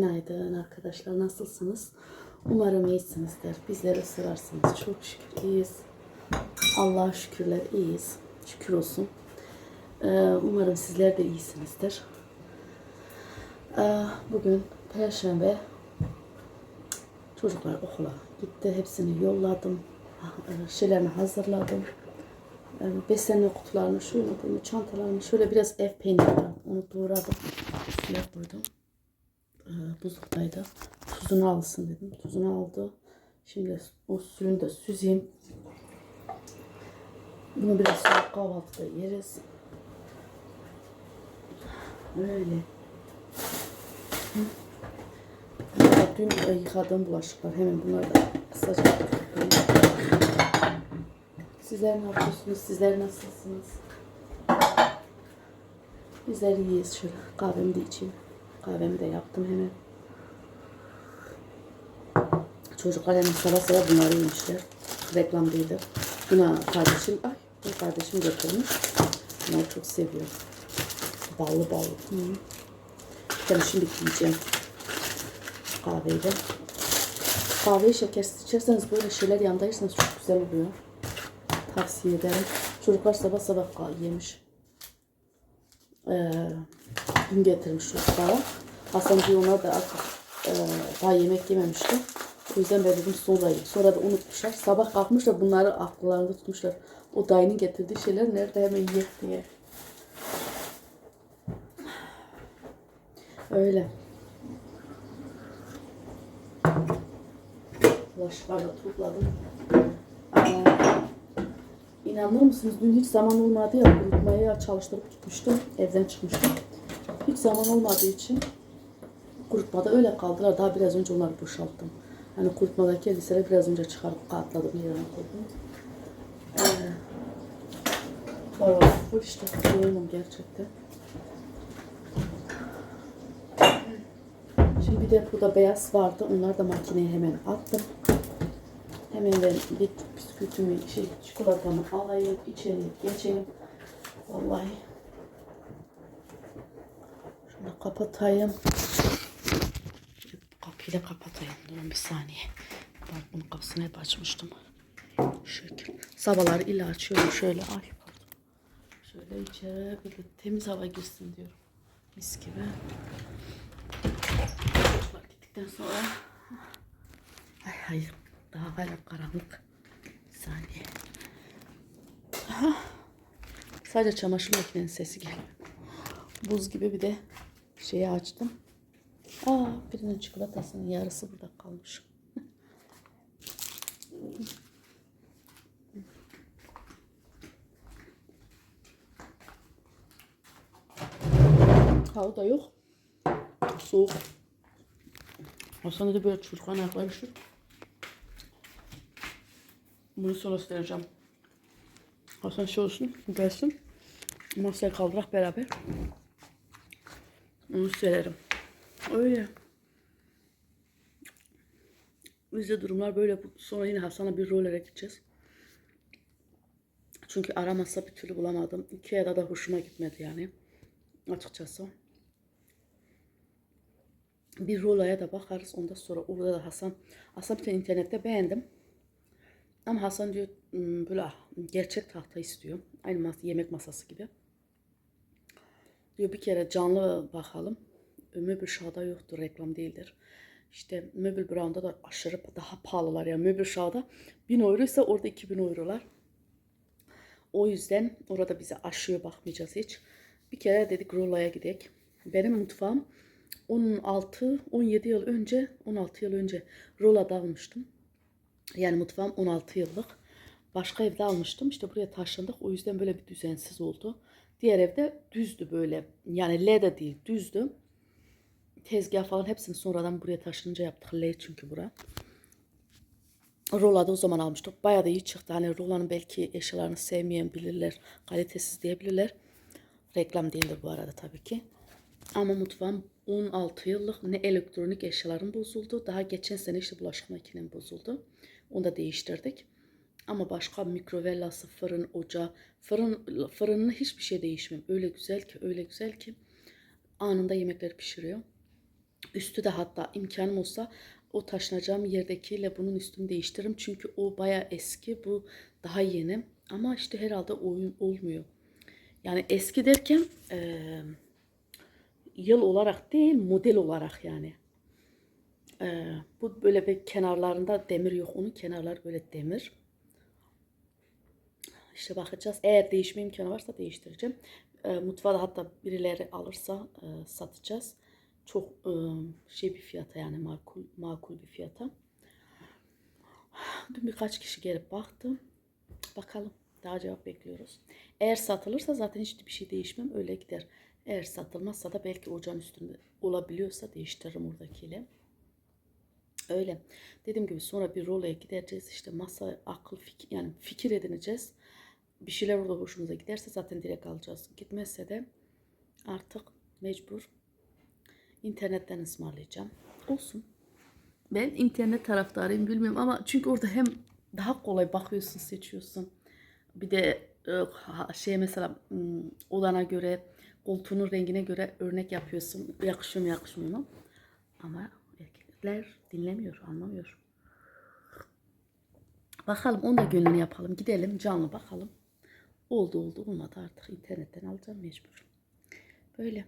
Günaydın arkadaşlar. Nasılsınız? Umarım iyisinizdir. Bizleri sırarsınız. Çok şükür iyiyiz. Allah'a şükürler iyiyiz. Şükür olsun. Ee, umarım sizler de iyisinizdir. Ee, bugün Perşembe çocuklar okula gitti. Hepsini yolladım. Ee, Şeylerini hazırladım. Ee, Beslenme kutularını, şunu bunu, çantalarını şöyle biraz ev peyniri var. Onu doğradım. Suya koydum e, buzluktaydı. Tuzunu alsın dedim. Tuzunu aldı. Şimdi o suyunu da süzeyim. Bunu biraz sonra kahvaltıda yeriz. Öyle. Hı. Hatta Dün yıkadığım bulaşıklar. Hemen bunları da kısaca. Sizler ne yapıyorsunuz? Sizler nasılsınız? Bizler iyiyiz. Şöyle kahvemi de içeyim. Kahvemi de yaptım hemen. Çocuklar hemen sabah sabah bunları yemişler. Reklam değildi. Buna kardeşim, ay bu kardeşim götürmüş. Bunları çok seviyor. Ballı ballı. Hı. Ben şimdi yiyeceğim. Kahveyi de. Kahveyi şekersiz içerseniz böyle şeyler yanında yerseniz çok güzel oluyor. Tavsiye ederim. Çocuklar sabah sabah yemiş. Ee, dün getirmiş çocuklara. Hasan diyor onlar da artık e, daha yemek yememişti. O yüzden ben dedim sonra yiyeyim. Sonra da unutmuşlar. Sabah kalkmışlar bunları akıllarında tutmuşlar. O dayının getirdiği şeyler nerede hemen yiyek diye. Öyle. Bulaşıklarla topladım. Aa, İnanır mısınız dün hiç zaman olmadı ya kurutmaya çalıştırıp gitmiştim. Evden çıkmıştım. Hiç zaman olmadığı için kurutmada öyle kaldılar. Daha biraz önce onları boşalttım. Hani kurutmadaki elbiseleri biraz önce çıkarıp katladım yerine koydum. Ee, var var. Bu işte yoğunum gerçekten. Şimdi bir de burada beyaz vardı. Onları da makineye hemen attım. Hemen ben bir bisküvitimi, şey, çikolatamı alayım, içeri geçeyim. Vallahi. Şunu kapatayım. Kapıyı da kapatayım. Durun bir saniye. Ben bunun kapısını hep açmıştım. Şöyle. Sabahları illa açıyorum şöyle. Ay. Şöyle içeri böyle temiz hava girsin diyorum. Mis gibi. Çocuklar gittikten sonra Ay hayır. Daha hala karanlık. Bir saniye. Aha. Sadece çamaşır makinenin sesi geliyor. Buz gibi bir de şeyi açtım. Aa birinin çikolatasının yarısı burada kalmış. Hava da yok. Soğuk. Aslında da böyle çocukların ayakları üşür. Bunu sonra göstereceğim. Hasan şey olsun, gelsin. Masaya kaldırak beraber. Onu sererim. Öyle. Bizde durumlar böyle. Sonra yine Hasan'la bir rollere gideceğiz. Çünkü aramazsa bir türlü bulamadım. Ikea'da da hoşuma gitmedi yani. Açıkçası. Bir rolaya da bakarız. Ondan sonra orada da Hasan. Aslında bir tane internette beğendim. Ama Hasan diyor "Hmm, böyle gerçek tahta istiyor. Aynı mas yemek masası gibi. Diyor bir kere canlı bakalım. Möbül Şah'da yoktur, reklam değildir. İşte Möbül Brown'da da aşırı daha pahalılar. Yani Möbül Şah'da 1000 euro ise orada 2000 eurolar. O yüzden orada bize aşıyor bakmayacağız hiç. Bir kere dedik Rola'ya gidelim. Benim mutfağım 16-17 yıl önce 16 yıl önce Rola'da almıştım. Yani mutfağım 16 yıllık. Başka evde almıştım. İşte buraya taşındık. O yüzden böyle bir düzensiz oldu. Diğer evde düzdü böyle. Yani L de değil düzdü. Tezgah falan hepsini sonradan buraya taşınınca yaptık. L çünkü bura. Rola'da o zaman almıştık. Bayağı da iyi çıktı. Hani Rola'nın belki eşyalarını sevmeyen bilirler. Kalitesiz diyebilirler. Reklam değildir bu arada tabii ki. Ama mutfağım 16 yıllık ne elektronik eşyalarım bozuldu. Daha geçen sene işte bulaşık makinem bozuldu. Onu da değiştirdik. Ama başka mikrovellası, fırın, ocağı, fırın, fırının hiçbir şey değişmiyor. Öyle güzel ki, öyle güzel ki anında yemekleri pişiriyor. Üstü de hatta imkanım olsa o taşınacağım yerdekiyle bunun üstünü değiştiririm. Çünkü o baya eski bu daha yeni. Ama işte herhalde oyun olmuyor. Yani eski derken eee, yıl olarak değil model olarak yani. Eee, bu böyle bir kenarlarında demir yok. Onun kenarları böyle demir. İşte bakacağız. Eğer değişme imkanı varsa değiştireceğim. E, mutfağı da hatta birileri alırsa e, satacağız. Çok e, şey bir fiyata yani makul makul bir fiyata. Dün birkaç kişi gelip baktı. Bakalım. Daha cevap bekliyoruz. Eğer satılırsa zaten hiçbir şey değişmem. Öyle gider. Eğer satılmazsa da belki ocağın üstünde olabiliyorsa değiştiririm oradakiyle. Öyle. Dediğim gibi sonra bir roloya gideceğiz. İşte masa, akıl, fikir, yani fikir edineceğiz. Bir şeyler orada hoşumuza giderse zaten direkt alacağız. Gitmezse de artık mecbur internetten ısmarlayacağım. Olsun. Ben internet taraftarıyım bilmiyorum ama çünkü orada hem daha kolay bakıyorsun, seçiyorsun. Bir de e, şey mesela hmm, odana göre, koltuğunun rengine göre örnek yapıyorsun. Yakışıyor mu, yakışmıyor mu? Ama erkekler dinlemiyor, anlamıyor. Bakalım onu da gönlünü yapalım. Gidelim canlı bakalım. Oldu oldu olmadı artık internetten alacağım mecbur. Böyle.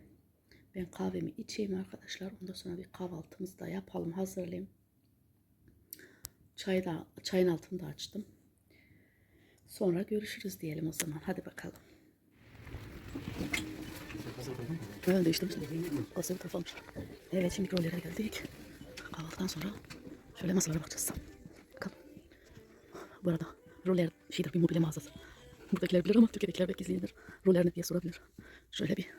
Ben kahvemi içeyim arkadaşlar. Ondan sonra bir kahvaltımızı da yapalım hazırlayayım. Çay da, çayın altını da açtım. Sonra görüşürüz diyelim o zaman. Hadi bakalım. Evet değiştirmiştim. Asıl kafamış. Evet şimdi rollere geldik. Kahvaltıdan sonra şöyle masalara bakacağız. Bakalım. Bu roller şeydir bir mobilya mağazası. Buradakiler bilir ama Türkiye'dekiler belki izleyenler. Roller diye sorabilir. Şöyle bir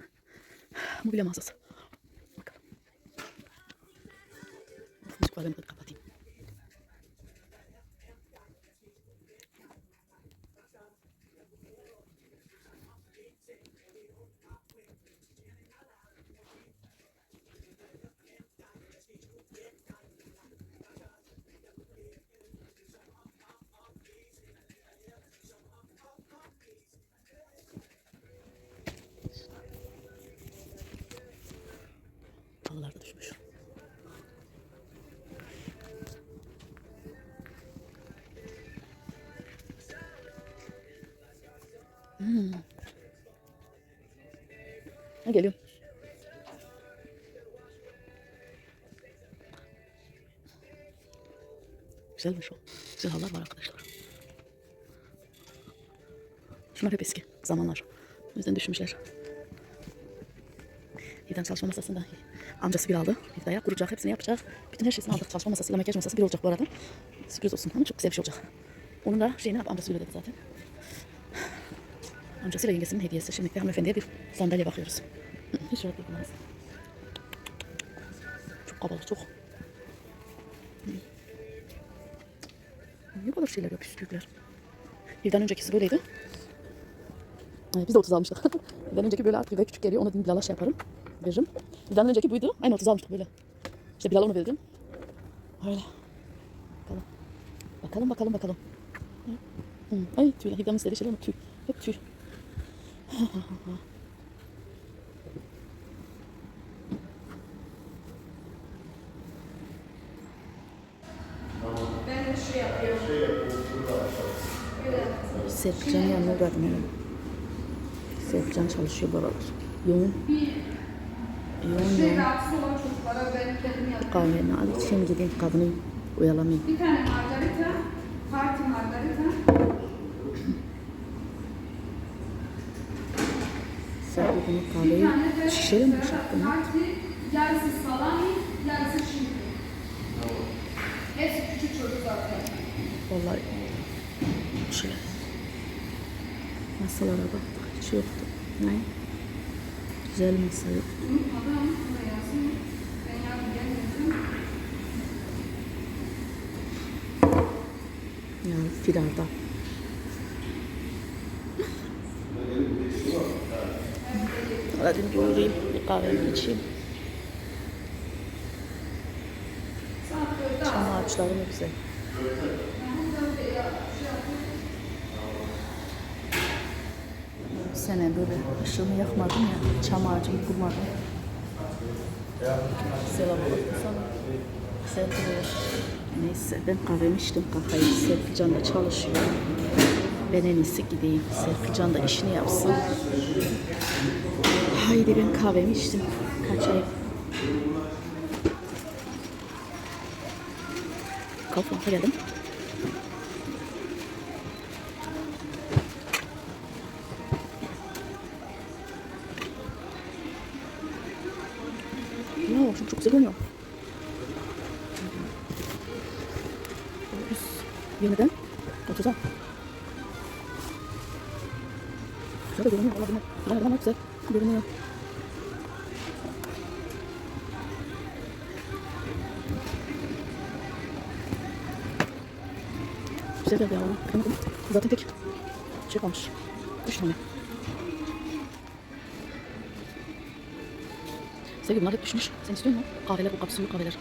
mobilya mağazası. Bakalım. Müzik Güzelmiş o. Güzel var arkadaşlar. Şunlar hep eski zamanlar. O yüzden düşmüşler. İdam çalışma masasında amcası bir aldı. İdaya kuracak, hepsini yapacak. Bütün her şeyini aldık. Çalışma masasıyla makyaj masası bir olacak bu arada. Sürpriz olsun ama çok güzel bir şey olacak. Onun da şeyini amcası öyle dedi zaten. Amcasıyla yengesinin hediyesi. Şimdi hanımefendiye bir sandalye bakıyoruz. Hiç rahat burası. Çok kabalık, çok. Ne kadar şeyler yok püskürtler. Evden öncekisi böyleydi. Ee, Biz de 30 almıştık. Evden önceki böyle artık eve küçük geliyor. Onu dedim Bilal'a şey yaparım. Veririm. Evden önceki buydu. Aynı 30 almıştık böyle. İşte Bilal'a onu verdim. Öyle. Bakalım. Bakalım bakalım bakalım. Hı. Ay tüyler. Hidamın istediği şeyler ama tüy. Hep tüy. Serpcan'ın yanına yani. Serpcan çalışıyor bu aralar. Yoğun. Yoğun Şey yoğun. Kahveni al içeyim gideyim kadını oyalamayayım. Bir tane margarita, party margarita. Serpil bunu kahveyi şişeyle mi party, yarısı salami, yarısı şimdi. Hepsi küçük çocuk zaten. Vallahi şöyle masalara baktık hiç yoktu. Ne? Güzel masa yok. Yani firarda. Hadi bir uğrayayım bir kahvemi içeyim. Çam ağaçları ne güzel. Sene böyle ışığımı yakmadım ya. Çam ağacımı kurmadım. Aleyküm sana. Sen de- Neyse ben kahvemi içtim kahveyi. Serpilcan da çalışıyor. Ben en iyisi gideyim. Serpilcan da işini yapsın. Haydi ben kahvemi içtim. Kaçayım. Kaufland'a geldim. Sevgili bunlar hep düşmüş. Sen istiyor musun? Kahveler, bu kapsüllü kahveler.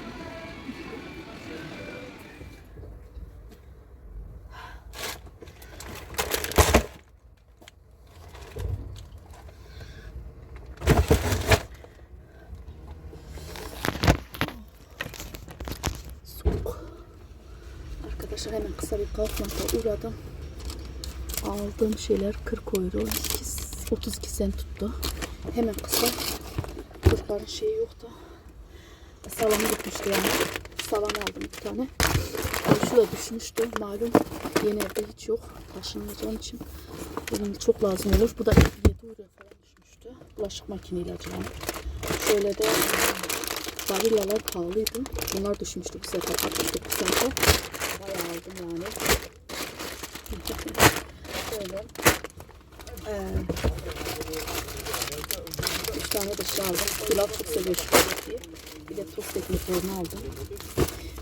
Soğuk. Arkadaşlar hemen kısa bir Kaufland'a uğradım. Aldığım şeyler 40 euro, 32, 32 sent tuttu. Hemen kısa Çocukların şeyi yoktu. Salamı gitmişti yani. Salam aldım bir tane. Yani şu da düşmüştü malum. Yeni evde hiç yok. Taşınmayacağım için. Benim çok lazım olur. Bu da 7 euro falan düşmüştü. Bulaşık makine ilacı yani. Şöyle de barillalar pahalıydı. Bunlar düşmüştü bu sefer 69 sente. Bayağı aldım yani. Şöyle. Ee, Üç tane de şey aldım. Pilav çok seviyor şu diye. Bir de tost ekmeklerini aldım.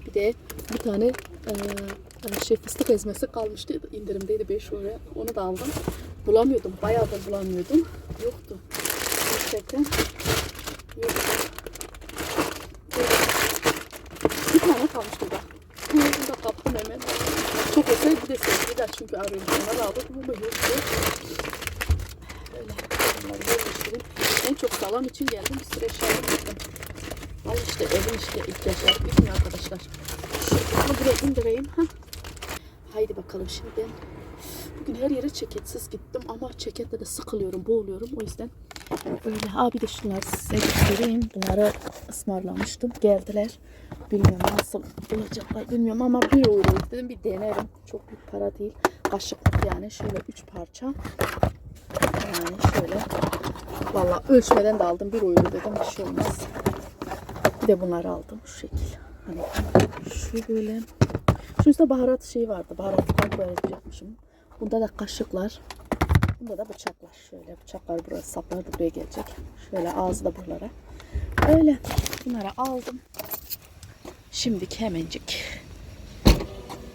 Bir de bir tane e, şey fıstık ezmesi kalmıştı. İndirimdeydi 5 euro. Onu da aldım. Bulamıyordum. Bayağı da bulamıyordum. Yoktu. Gerçekten yoktu. Bir tane kalmış burada. Bunu da kaptım hemen. Çok olsaydı bir de sevgiler çünkü arıyorum. Ona aldım ama yoktu. Öyle. Bunları yerleştireyim. En çok salam için geldim. Bir sürü eşyalar aldım. Al işte evin işte ihtiyaçları bitmiyor arkadaşlar. Şunu buraya indireyim. Ha. Haydi bakalım şimdi ben bugün her yere ceketsiz gittim ama ceketle de sıkılıyorum, boğuluyorum. O yüzden öyle. Abi de şunları size göstereyim. Bunları ısmarlamıştım. Geldiler. Bilmiyorum nasıl olacaklar bilmiyorum ama bir euro dedim bir denerim. Çok büyük para değil. Kaşıklık yani şöyle üç parça. Yani şöyle. Valla ölçmeden de aldım. Bir euro dedim. Bir şey olmaz. Bir de bunları aldım. Şu şekil. Hani şu böyle. Şunun üstünde baharat şeyi vardı. Baharatlıktan koyacakmışım. Bunda da kaşıklar. Bunda da bıçaklar. Şöyle bıçaklar buraya saplar da buraya gelecek. Şöyle ağzı da buralara. Öyle. Bunları aldım. Şimdiki hemencik.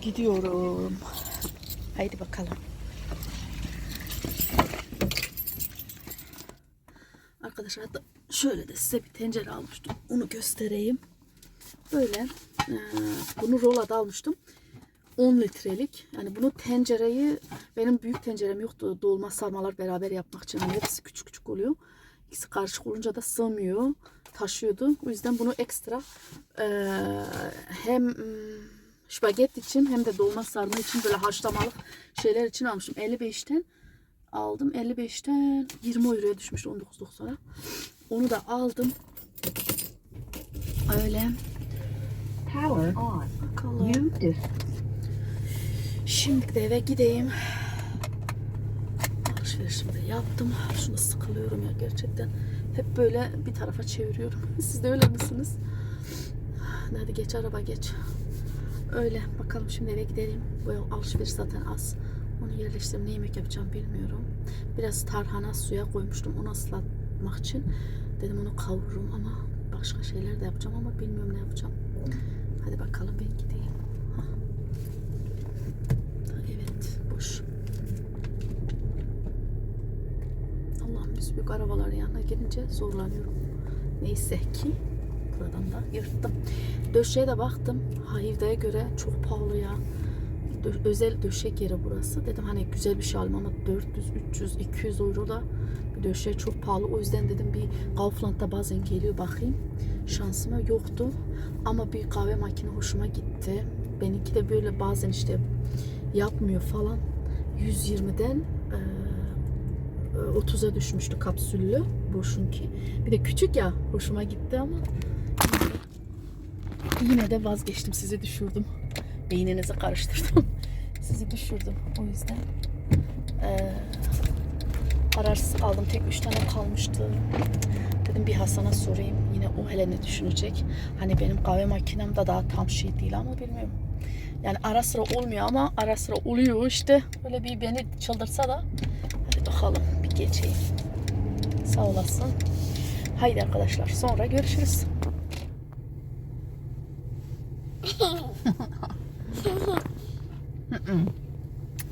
Gidiyorum. Haydi bakalım. Arkadaşlar hatta şöyle de size bir tencere almıştım. Onu göstereyim. Böyle eee, bunu rolada almıştım. 10 litrelik. Yani bunu tencereyi benim büyük tencerem yoktu. Dolma sarmalar beraber yapmak için. Yani hepsi küçük küçük oluyor. İkisi karışık olunca da sığmıyor. Taşıyordu. O yüzden bunu ekstra eee, hem spagetti için hem de dolma sarma için böyle haşlamalık şeyler için almışım. 55'ten aldım. 55'ten 20 euroya düşmüş 19.90'a. Onu da aldım. Öyle. Power on. Bakalım. Şimdi de eve gideyim. Alışverişimi de yaptım. Şunu sıkılıyorum ya gerçekten. Hep böyle bir tarafa çeviriyorum. Siz de öyle misiniz? Hadi geç araba geç. Öyle. Bakalım şimdi eve gidelim. Bu alışveriş zaten az. Onu yerleştirip ne yemek yapacağım bilmiyorum. Biraz tarhana suya koymuştum onu ıslatmak için. Dedim onu kavururum ama başka şeyler de yapacağım ama bilmiyorum ne yapacağım. Hadi bakalım ben gideyim. Evet, boş. Allah'ım biz büyük arabalar yanına gelince zorlanıyorum. Neyse ki buradan da yırttım. Döşeye de baktım. Hayvda'ya göre çok pahalı ya. Özel döşek yeri burası. Dedim hani güzel bir şey alayım ama 400, 300, 200 euro da bir döşek çok pahalı. O yüzden dedim bir Kaufland'da bazen geliyor bakayım. Şansıma yoktu. Ama bir kahve makine hoşuma gitti. Benimki de böyle bazen işte yapmıyor falan. 120'den eee, 30'a düşmüştü kapsüllü boşunki. Bir de küçük ya hoşuma gitti ama yine de vazgeçtim sizi düşürdüm. Beyninizi karıştırdım. sizi düşürdüm o yüzden. Eee kararsız kaldım. Tek üç tane kalmıştı. Dedim bir Hasan'a sorayım. Yine o hele ne düşünecek. Hani benim kahve makinem de daha tam şey değil ama bilmiyorum. Yani ara sıra olmuyor ama ara sıra oluyor işte. Böyle bir beni çıldırsa da hadi bakalım bir geçeyim. Sağ olasın. Haydi arkadaşlar sonra görüşürüz.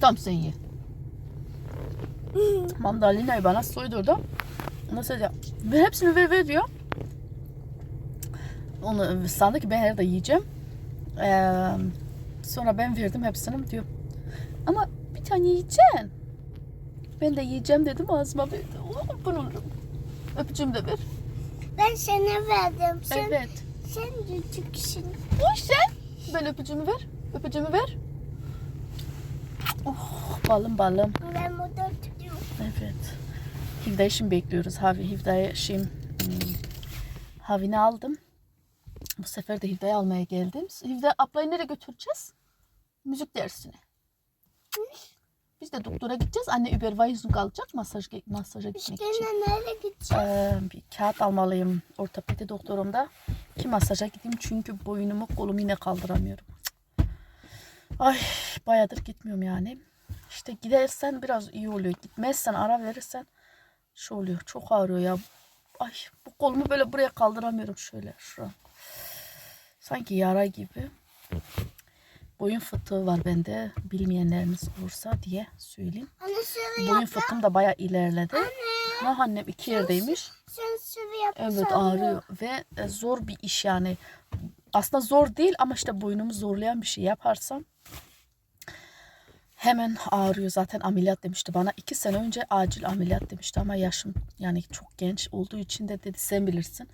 Tam sen ye. Mandalinayı bana soydurdu. Nasıl ya? Ve hepsini ver ver diyor. Onu sandı ki ben herhalde yiyeceğim. Ee, sonra ben verdim hepsini diyor. Ama bir tane yiyeceksin. Ben de yiyeceğim dedim ağzıma verdi. Oh, bunu öpücüğüm de ver. Ben sana verdim. Sen, Evet. sen küçüksün. O sen. Ben öpücüğümü ver. Öpücüğümü ver. Oh, balım balım. Ben burada tutuyorum. Evet. Hivda'yı şimdi bekliyoruz. Havi Hivda'yı şimdi hmm, Havi'ni aldım. Bu sefer de Hivda'yı almaya geldim. Hivda ablayı nereye götüreceğiz? Müzik dersine. Biz de doktora gideceğiz. Anne Überweisung alacak masaj, masaja gitmek İşte için. nereye gideceğim? Ee, bir kağıt almalıyım ortopedi doktorumda ki masaja gideyim çünkü boynumu kolumu yine kaldıramıyorum. Ay bayağıdır gitmiyorum yani. İşte gidersen biraz iyi oluyor. Gitmezsen ara verirsen şu oluyor. Çok ağrıyor ya. Ay bu kolumu böyle buraya kaldıramıyorum şöyle şu an. Sanki yara gibi. Boyun fıtığı var bende. Bilmeyenleriniz olursa diye söyleyeyim. Anne Boyun fıtığım da bayağı ilerledi. Ha annem iki yerdeymiş. Sen yap. Evet ağrıyor ve e, zor bir iş yani. Aslında zor değil ama işte boynumu zorlayan bir şey yaparsam hemen ağrıyor. Zaten ameliyat demişti bana. iki sene önce acil ameliyat demişti ama yaşım yani çok genç olduğu için de dedi sen bilirsin.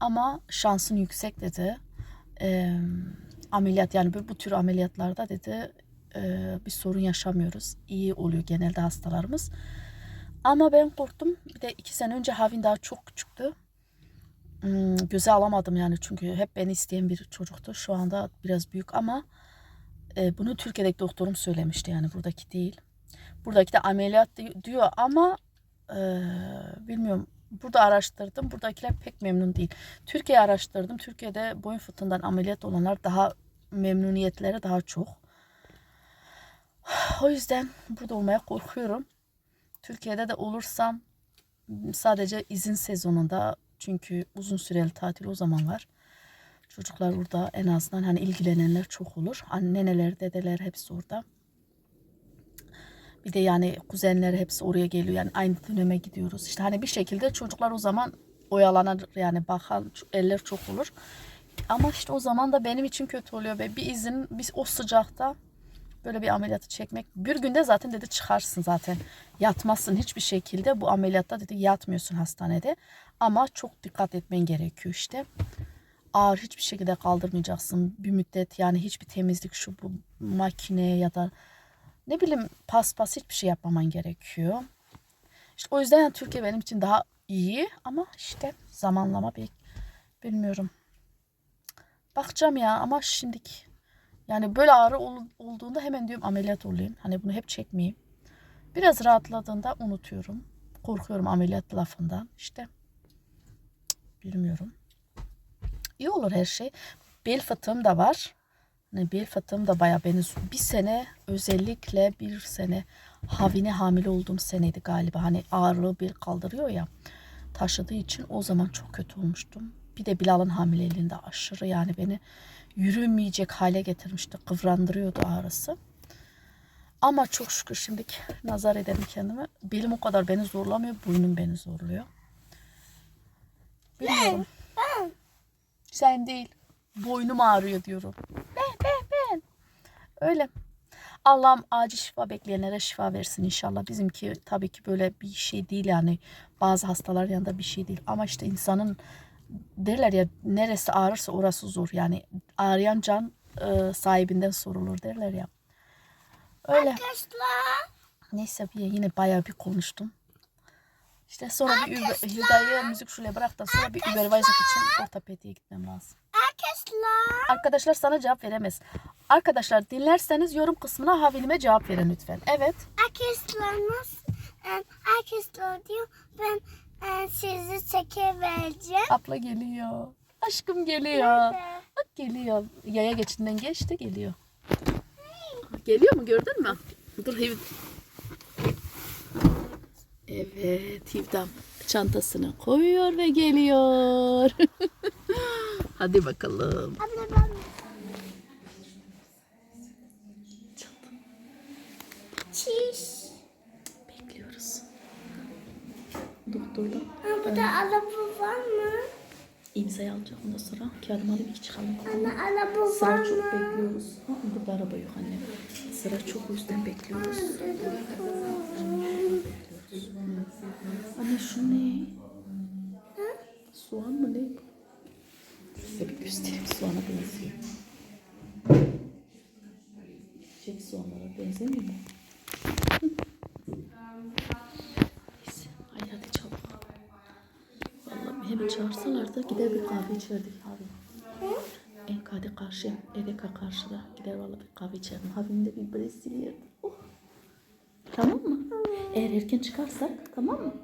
Ama şansın yüksek dedi. Ee, ameliyat yani bu, bu tür ameliyatlarda dedi e, bir sorun yaşamıyoruz. İyi oluyor genelde hastalarımız. Ama ben korktum. Bir de iki sene önce Havin daha çok küçüktü. Hmm, göze alamadım yani çünkü hep beni isteyen bir çocuktu. Şu anda biraz büyük ama e, bunu Türkiye'deki doktorum söylemişti yani buradaki değil. Buradaki de ameliyat di- diyor ama e, bilmiyorum. Burada araştırdım. Buradakiler pek memnun değil. Türkiye araştırdım. Türkiye'de boyun fıtığından ameliyat olanlar daha memnuniyetleri daha çok. O yüzden burada olmaya korkuyorum. Türkiye'de de olursam sadece izin sezonunda çünkü uzun süreli tatil o zaman var. Çocuklar burada en azından hani ilgilenenler çok olur. Anneneler, dedeler hepsi orada. Bir de yani kuzenler hepsi oraya geliyor. Yani aynı döneme gidiyoruz. İşte hani bir şekilde çocuklar o zaman oyalanır yani bakan eller çok olur. Ama işte o zaman da benim için kötü oluyor ve bir izin biz o sıcakta böyle bir ameliyatı çekmek. Bir günde zaten dedi çıkarsın zaten. Yatmazsın hiçbir şekilde bu ameliyatta dedi yatmıyorsun hastanede. Ama çok dikkat etmen gerekiyor işte. Ağır hiçbir şekilde kaldırmayacaksın. Bir müddet yani hiçbir temizlik şu bu makine ya da ne bileyim paspas hiçbir şey yapmaman gerekiyor. İşte o yüzden yani Türkiye benim için daha iyi ama işte zamanlama bir bilmiyorum. Bakacağım ya ama şimdiki yani böyle ağrı ol- olduğunda hemen diyorum ameliyat olayım. Hani bunu hep çekmeyeyim. Biraz rahatladığında unutuyorum. Korkuyorum ameliyat lafından. İşte bilmiyorum. İyi olur her şey. Bel fıtığım da var. Hani bel fıtığım da bayağı beni bir sene özellikle bir sene Havine hamile olduğum seneydi galiba. Hani ağırlığı bel kaldırıyor ya taşıdığı için o zaman çok kötü olmuştum. Bir de Bilal'ın hamileliğinde aşırı yani beni yürümeyecek hale getirmişti. Kıvrandırıyordu ağrısı. Ama çok şükür şimdi nazar ederim kendime. Belim o kadar beni zorlamıyor. Boynum beni zorluyor. Bilmiyorum. Sen değil. Boynum ağrıyor diyorum. Ben ben ben. Öyle. Allah'ım acil şifa bekleyenlere şifa versin inşallah. Bizimki tabii ki böyle bir şey değil yani. Bazı hastalar yanında bir şey değil. Ama işte insanın derler ya neresi ağrırsa orası zor. Yani ağrıyan can e, sahibinden sorulur derler ya. Öyle. Arkadaşlar. Neyse bir yine bayağı bir konuştum. İşte sonra bir Uber, Hüda'yı müzik şuraya bıraktıktan sonra bir Uber için ortopediye gitmem lazım. Arkadaşlar. Arkadaşlar sana cevap veremez. Arkadaşlar dinlerseniz yorum kısmına havilime cevap verin lütfen. Evet. Arkadaşlar nasıl? Arkadaşlar diyor ben em, sizi çeke vereceğim. Abla geliyor. Aşkım geliyor. Bak geliyor. Yaya geçidinden geçti geliyor. Geliyor mu gördün mü? Dur Hiv. Evet Hivdam çantasını koyuyor ve geliyor. Hadi bakalım. Abla ben Doktorda Ha, burada araba var mı? imzayı alacak ondan sonra kağıdımı alıp iki çıkalım. Anne araba var Sıra mı? çok bekliyoruz. Ha, burada araba yok anne. Sıra çok o yüzden bekliyoruz. Anne şu ne? Soğan mı ne? Size bir göstereyim. Soğana benziyor. Çek soğanlara benzemiyor mu? Hı. Neyse. Ay hadi çabuk. Vallahi hemen çağırsalar da gider bir kahve içerdik abi. Enkade karşı, Edeka karşıda gider vallahi bir kahve içerdim. Havimde bir Brezilya yerdim. Oh. Tamam mı? Eğer erken çıkarsak tamam mı?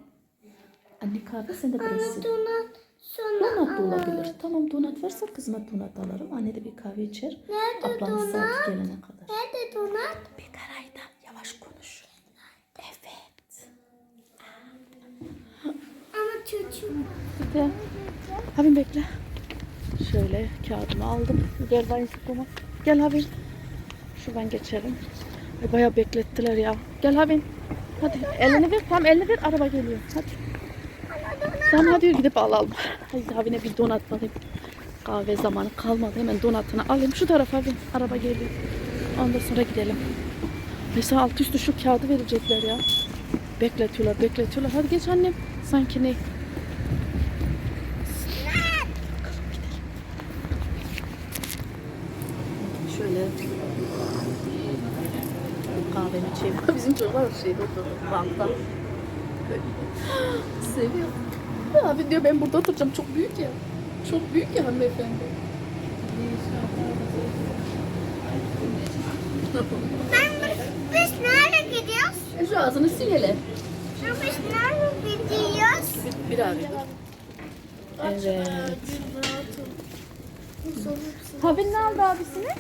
Anne kahve sen de. Donat sonra Donat da olabilir. Tamam donat varsa kızıma donat alırım. Anne de bir kahve içer. Nerede Ablam donat? saat gelene kadar. Nerede donat? Bir karayda yavaş konuş. Evet. Ama çocuğum. Bir de Habim bekle. Şöyle kağıdımı aldım. Gel ben sıkıma. Gel Habim. Şuradan geçelim. Ay, bayağı beklettiler ya. Gel Habim. Hadi elini ver. Tamam elini ver. Araba geliyor. Hadi. Tamam hadi yürü gidip alalım. Hadi Habim'e bir donat alayım. Kahve zamanı kalmadı. Hemen donatını alayım. Şu tarafa Habim. Araba geliyor. Ondan sonra gidelim. Mesela alt üstü şu kağıdı verecekler ya. Bekletiyorlar, bekletiyorlar. Hadi geç annem. Sanki ne? Şöyle kahvemi içeyim. Bizim çocuklar şeyde oturdu. Bankta. Seviyor. Abi diyor ben burada oturacağım. Çok büyük ya. Çok büyük ya hanımefendi. Biz nereye gidiyoruz? Şu ağzını sil hele. Biz nereye gidiyoruz? Bir abi. Evet. Habin ne aldı abisine?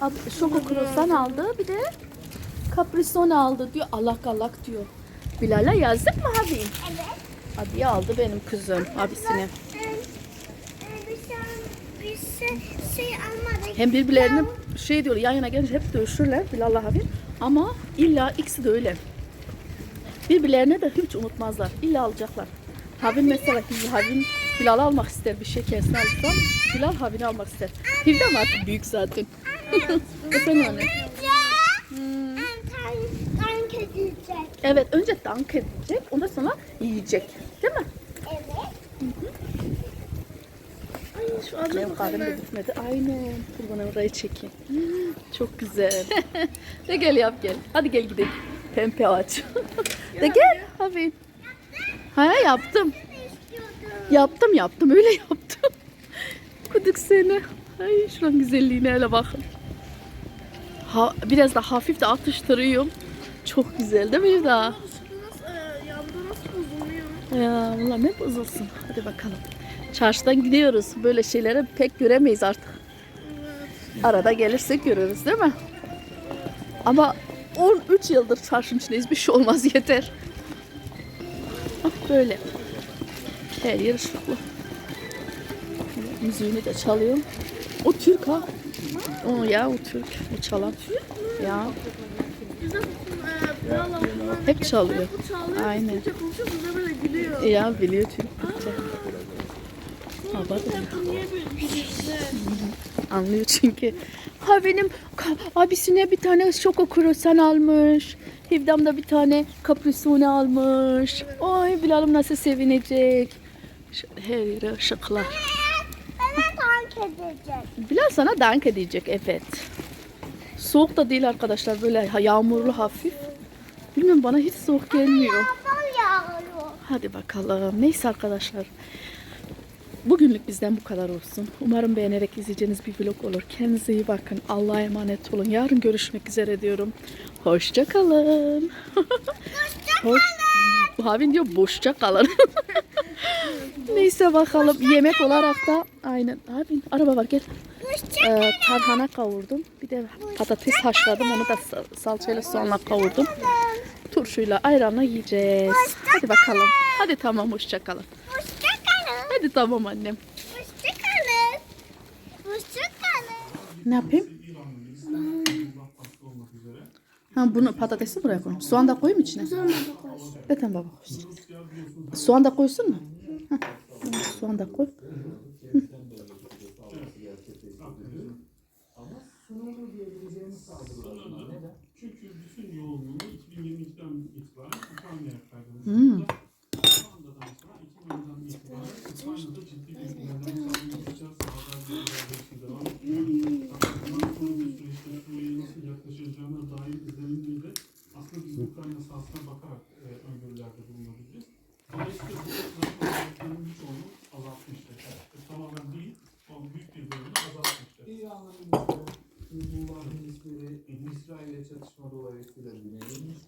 Ab Şoko Krosan aldı. Bir de Caprison aldı diyor. Alak alak diyor. Bilal'e yazdık mı Habin? Evet. Abi aldı benim kızım almadık. Hem birbirlerine şey diyor yan yana gelince hep dövüşürler Bilal'la Habin. Ama illa ikisi de öyle. Birbirlerine de hiç unutmazlar. İlla alacaklar. Habin mesela Habin Bilal'ı almak ister bir şey kesin alsam. Bilal Habin'i almak ister. Hivdem artık büyük zaten. Efendim anne. Edilecek. Evet önce dank edecek ondan sonra yiyecek. Değil mi? Evet. Şu an benim kahvem de bitmedi. Aynen. Dur bana orayı çekeyim. Çok güzel. de gel yap gel. Hadi gel gidelim. Pembe ağaç. de gel abi. Ha yaptım. Yaptım yaptım öyle yaptım. Kuduk seni. Ay şuranın güzelliğine hele bakın. Ha, biraz da hafif de atıştırıyorum. Çok güzel değil mi Evda? Ya bunlar ne bozulsun. Hadi bakalım. Çarşıdan gidiyoruz. Böyle şeyleri pek göremeyiz artık. Arada gelirsek görürüz değil mi? Ama 13 yıldır çarşının içindeyiz. Bir şey olmaz yeter. Bak böyle. Her yer ışıklı. Müziğini de çalıyor. O Türk ha. O ya o Türk. O çalan. Ya. Hep çalıyor. Aynen. Ya biliyor Türkçe. Abartma. Anlıyor çünkü Ha benim abisine bir tane şoko kruvasan almış. Hivdam da bir tane kaprisone almış. Ay Bilal'ım nasıl sevinecek. Her yere ışıklar. Bana tank edecek. Bilal sana dank edecek evet. Soğuk da değil arkadaşlar böyle yağmurlu hafif. Bilmiyorum bana hiç soğuk gelmiyor. Hadi bakalım. Neyse arkadaşlar. Bugünlük bizden bu kadar olsun. Umarım beğenerek izleyeceğiniz bir vlog olur. Kendinize iyi bakın. Allah'a emanet olun. Yarın görüşmek üzere diyorum. Hoşça kalın. Hoş... Havin diyor boşça kalın. Neyse bakalım. Yemek olarak da aynen. Havin araba var gel. Ee, tarhana kavurdum. Bir de patates haşladım. Onu da sa- salçayla soğanla kavurdum. Turşuyla ayranla yiyeceğiz. Hadi bakalım. Hadi tamam hoşça kalın. Hoşçakalın. Hadi tamam annem. Hoşçakalın. Hoşçakalın. Ne yapayım? Ha bunu patatesi buraya koyayım. Soğan da koyayım içine. Sonra da koy. Evet tamam baba koysun. Soğan da koysun mu? Heh, soğan da koy. Azaltmıştır. Bir anlamda Hizbullah milisleri İsrail'e çatışma dolayısıyla güneye inmiş